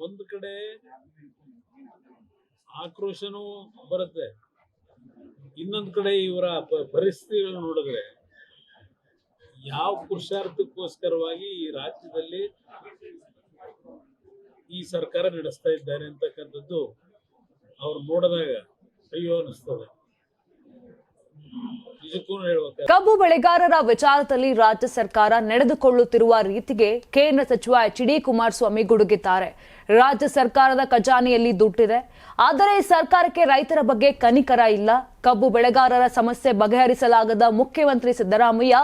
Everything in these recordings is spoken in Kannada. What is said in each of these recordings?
ಒಂದು ಕಡೆ ಆಕ್ರೋಶನೂ ಬರುತ್ತೆ. ಇನ್ನೊಂದು ಕಡೆ ಇವರ ಪರಿಸ್ಥಿತಿಗಳನ್ನ ನೋಡಿದ್ರೆ ಯಾವ ಪುರುಷಾರ್ಥಕ್ಕೋಸ್ಕರವಾಗಿ ಈ ರಾಜ್ಯದಲ್ಲಿ ಈ ಸರ್ಕಾರ ನಡೆಸ್ತಾ ಇದ್ದಾರೆ ಅಂತಕ್ಕಂಥದ್ದು ಅವ್ರು ನೋಡಿದಾಗ ಅಯ್ಯೋ ಅನಿಸ್ತದೆ ಕಬ್ಬು ಬೆಳೆಗಾರರ ವಿಚಾರದಲ್ಲಿ ರಾಜ್ಯ ಸರ್ಕಾರ ನಡೆದುಕೊಳ್ಳುತ್ತಿರುವ ರೀತಿಗೆ ಕೇಂದ್ರ ಸಚಿವ ಎಚ್ ಡಿ ಕುಮಾರಸ್ವಾಮಿ ಗುಡುಗಿದ್ದಾರೆ. ರಾಜ್ಯ ಸರ್ಕಾರದ ಖಜಾನೆಯಲ್ಲಿ ದುಡ್ಡಿದೆ. ಆದರೆ ಸರ್ಕಾರಕ್ಕೆ ರೈತರ ಬಗ್ಗೆ ಕನಿಕರ ಇಲ್ಲ. ಕಬ್ಬು ಬೆಳೆಗಾರರ ಸಮಸ್ಯೆ ಬಗೆಹರಿಸಲಾಗದ ಮುಖ್ಯಮಂತ್ರಿ ಸಿದ್ದರಾಮಯ್ಯ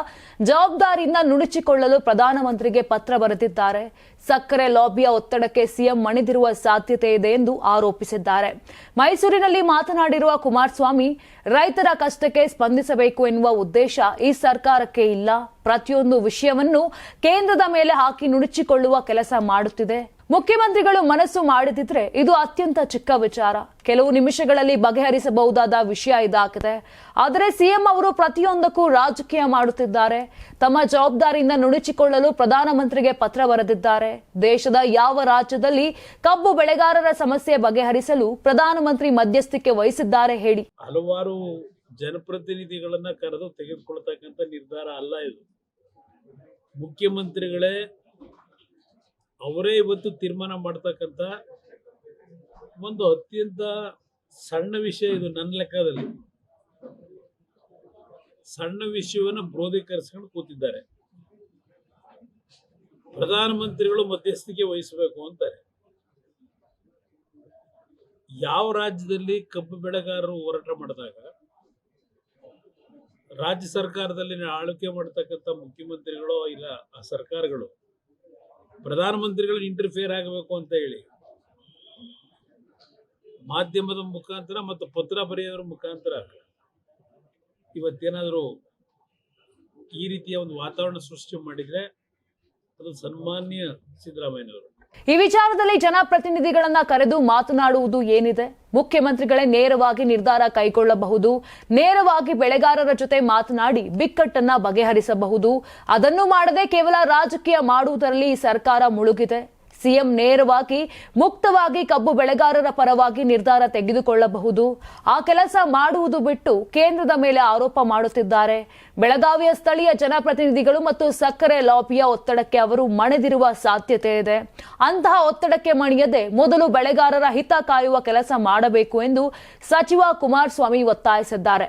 ಜವಾಬ್ದಾರಿಯಿಂದ ನುಣುಚಿಕೊಳ್ಳಲು ಪ್ರಧಾನಮಂತ್ರಿಗೆ ಪತ್ರ ಬರೆದಿದ್ದಾರೆ. ಸಕ್ಕರೆ ಲಾಬಿಯ ಒತ್ತಡಕ್ಕೆ ಸಿಎಂ ಮಣಿದಿರುವ ಸಾಧ್ಯತೆ ಇದೆ ಎಂದು ಆರೋಪಿಸಿದ್ದಾರೆ. ಮೈಸೂರಿನಲ್ಲಿ ಮಾತನಾಡಿರುವ ಕುಮಾರಸ್ವಾಮಿ, ರೈತರ ಕಷ್ಟಕ್ಕೆ ಸ್ಪಂದಿಸಬೇಕು ಎನ್ನುವ ಉದ್ದೇಶ ಈ ಸರ್ಕಾರಕ್ಕೆ ಇಲ್ಲ. ಪ್ರತಿಯೊಂದು ವಿಷಯವನ್ನು ಕೇಂದ್ರದ ಮೇಲೆ ಹಾಕಿ ನುಣುಚಿಕೊಳ್ಳುವ ಕೆಲಸ ಮಾಡುತ್ತಿದೆ. ಮುಖ್ಯಮಂತ್ರಿಗಳು ಮನಸ್ಸು ಮಾಡಿದಿದ್ರೆ ಇದು ಅತ್ಯಂತ ಚಿಕ್ಕ ವಿಚಾರ. ಕೆಲವು ನಿಮಿಷಗಳಲ್ಲಿ ಬಗೆಹರಿಸಬಹುದಾದ ವಿಷಯ ಇದಾಗಿದೆ. ಆದರೆ ಸಿಎಂ ಅವರು ಪ್ರತಿಯೊಂದಕ್ಕೂ ರಾಜಕೀಯ ಮಾಡುತ್ತಿದ್ದಾರೆ. ತಮ್ಮ ಜವಾಬ್ದಾರಿಯಿಂದ ನುಣುಚಿಕೊಳ್ಳಲು ಪ್ರಧಾನಮಂತ್ರಿಗೆ ಪತ್ರ ಬರೆದಿದ್ದಾರೆ. ದೇಶದ ಯಾವ ರಾಜ್ಯದಲ್ಲಿ ಕಬ್ಬು ಬೆಳೆಗಾರರ ಸಮಸ್ಯೆ ಬಗೆಹರಿಸಲು ಪ್ರಧಾನಮಂತ್ರಿ ಮಧ್ಯಸ್ಥಿಕೆ ವಹಿಸಿದ್ದಾರೆ ಹೇಳಿ. ಹಲವಾರು ಜನಪ್ರತಿನಿಧಿಗಳನ್ನ ಕರೆದು ತೆಗೆದುಕೊಳ್ತಕ್ಕಂಥ ನಿರ್ಧಾರ ಅಲ್ಲ ಇದು. ಮುಖ್ಯಮಂತ್ರಿಗಳೇ ಅವರೇ ಇವತ್ತು ತೀರ್ಮಾನ ಮಾಡ್ತಕ್ಕಂಥ ಒಂದು ಅತ್ಯಂತ ಸಣ್ಣ ವಿಷಯ ಇದು ನನ್ನ ಲೆಕ್ಕದಲ್ಲಿ. ಸಣ್ಣ ವಿಷಯವನ್ನು ಕ್ರೋಧೀಕರಿಸ್ಕೊಂಡು ಕೂತಿದ್ದಾರೆ. ಪ್ರಧಾನಮಂತ್ರಿಗಳು ಮಧ್ಯಸ್ಥಿಕೆ ವಹಿಸಬೇಕು ಅಂತಾರೆ. ಯಾವ ರಾಜ್ಯದಲ್ಲಿ ಕಬ್ಬು ಬೆಳೆಗಾರರು ಹೋರಾಟ ಮಾಡಿದಾಗ, ರಾಜ್ಯ ಸರ್ಕಾರದಲ್ಲಿ ಆಳ್ವಿಕೆ ಮಾಡ್ತಕ್ಕಂಥ ಮುಖ್ಯಮಂತ್ರಿಗಳು ಇಲ್ಲ ಆ ಸರ್ಕಾರಗಳು ಪ್ರಧಾನಮಂತ್ರಿಗಳು ಇಂಟರ್ಫಿಯರ್ ಆಗಬೇಕು ಅಂತ ಹೇಳಿ, ಮಾಧ್ಯಮದ ಮುಖಾಂತರ ಮತ್ತು ಪತ್ರ ಬರೆಯೋದ್ರ ಮುಖಾಂತರ ಇವತ್ತೇನಾದರೂ ಈ ರೀತಿಯ ಒಂದು ವಾತಾವರಣ ಸೃಷ್ಟಿ ಮಾಡಿದ್ರೆ ಅದು ಸನ್ಮಾನ್ಯ ಸಿದ್ದರಾಮಯ್ಯನವರು. ಈ ವಿಚಾರದಲ್ಲಿ ಜನಪ್ರತಿನಿಧಿಗಳನ್ನ ಕರೆದು ಮಾತನಾಡುವುದು ಏನಿದೆ? ಮುಖ್ಯಮಂತ್ರಿಗಳೇ ನೇರವಾಗಿ ನಿರ್ಧಾರ ಕೈಗೊಳ್ಳಬಹುದು, ನೇರವಾಗಿ ಬೆಳೆಗಾರರ ಜೊತೆ ಮಾತನಾಡಿ ಬಿಕ್ಕಟ್ಟನ್ನ ಬಗೆಹರಿಸಬಹುದು. ಅದನ್ನು ಮಾಡದೆ ಕೇವಲ ರಾಜಕೀಯ ಮಾಡುವುದರಲ್ಲಿ ಸರ್ಕಾರ ಮುಳುಗಿದೆ. ಸಿಎಂ ನೇರವಾಗಿ ಮುಕ್ತವಾಗಿ ಕಬ್ಬು ಬೆಳೆಗಾರರ ಪರವಾಗಿ ನಿರ್ಧಾರ ತೆಗೆದುಕೊಳ್ಳಬಹುದು. ಆ ಕೆಲಸ ಮಾಡುವುದು ಬಿಟ್ಟು ಕೇಂದ್ರದ ಮೇಲೆ ಆರೋಪ ಮಾಡುತ್ತಿದ್ದಾರೆ. ಬೆಳಗಾವಿಯ ಸ್ಥಳೀಯ ಜನಪ್ರತಿನಿಧಿಗಳು ಮತ್ತು ಸಕ್ಕರೆ ಲಾಬಿಯ ಒತ್ತಡಕ್ಕೆ ಅವರು ಮಣಿದಿರುವ ಸಾಧ್ಯತೆ ಇದೆ. ಅಂತಹ ಒತ್ತಡಕ್ಕೆ ಮಣಿಯದೆ ಮೊದಲು ಬೆಳೆಗಾರರ ಹಿತ ಕಾಯುವ ಕೆಲಸ ಮಾಡಬೇಕು ಎಂದು ಸಚಿವ ಕುಮಾರಸ್ವಾಮಿ ಒತ್ತಾಯಿಸಿದ್ದಾರೆ.